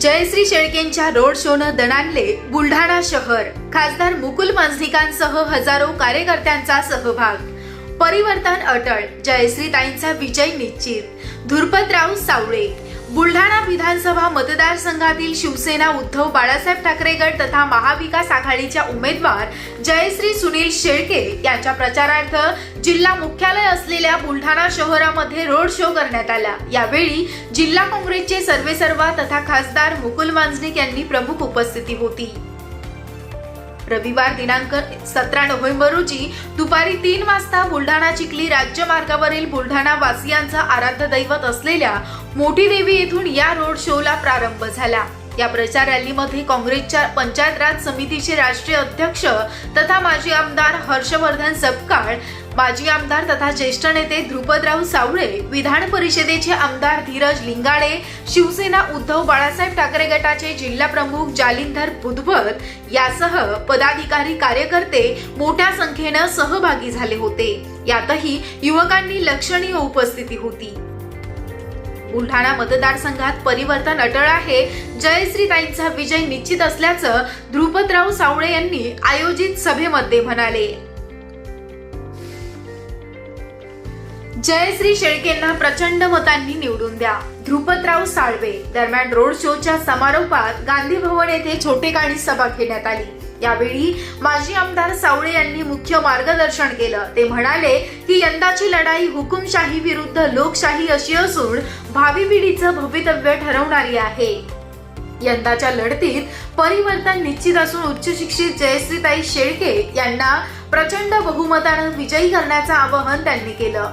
जयश्री शेळकेंच्या रोड शोनं दणाणले बुलढाणा शहर. खासदार मुकुल मांझिकांसह हजारो कार्यकर्त्यांचा सहभाग. परिवर्तन अटळ जयश्रीताईंचा विजय निश्चित. धुरपतराव सावळे. बुलढाणा विधानसभा मतदारसंघातील शिवसेना उद्धव बाळासाहेब ठाकरे गट तथा महाविकास आघाडीच्या उमेदवार जयश्री सुनील शेळके यांच्या प्रचारार्थ जिल्हा मुख्यालय असलेल्या बुलढाणा शहरामध्ये रोड शो करण्यात आला. यावेळी जिल्हा काँग्रेसचे सर्वेसर्वा तथा खासदार मुकुल मांजनिक यांनी प्रमुख उपस्थिती होती. रविवार दिनांक सतरा नोव्हेंबर रोजी दुपारी तीन वाजता बुलढाणा चिखली राज्य मार्गावरील बुलढाणा वासियांचं आराध्य दैवत असलेल्या मोठी देवी येथून या रोड शोला प्रारंभ झाला. या प्रचार रॅलीमध्ये काँग्रेसच्या पंचायत राज समितीचे राष्ट्रीय अध्यक्ष तथा माजी आमदार हर्षवर्धन सपकाळ माजी आमदार तथा ज्येष्ठ नेते ध्रुपदराव सावळे विधान परिषदेचे आमदार धीरज लिंगाडे शिवसेना उद्धव बाळासाहेब ठाकरे गटाचे जिल्हा प्रमुख जालिंधर बुधभर यासह पदाधिकारी कार्यकर्ते मोठ्या संख्येनं सहभागी झाले होते. यातही युवकांनी लक्षणीय उपस्थिती होती. बुलढाणा मतदारसंघात परिवर्तन अटळ आहे. जयश्रीताईंचा विजय निश्चित असल्याचं ध्रुपदराव सावळे यांनी आयोजित सभेमध्ये म्हणाले. जयश्री शेळकेंना प्रचंड मतांनी निवडून द्या. ध्रुपदराव साळवे दरम्यान रोड शोच्या समारोपात गांधी भवन येथे गाणी सभा घेण्यात आली. यावेळी माजी आमदार सावळे यांनी मुख्य मार्गदर्शन केलं. ते म्हणाले की यंदाची लढाई हुकुमशाही विरुद्ध लोकशाही अशी असून भावी पिढीचं भवितव्य ठरवणारी आहे. यंदाच्या लढतीत परिवर्तन निश्चित असून उच्च शिक्षित जयश्रीताई शेळके यांना प्रचंड बहुमतानं विजयी करण्याचं आवाहन त्यांनी केलं.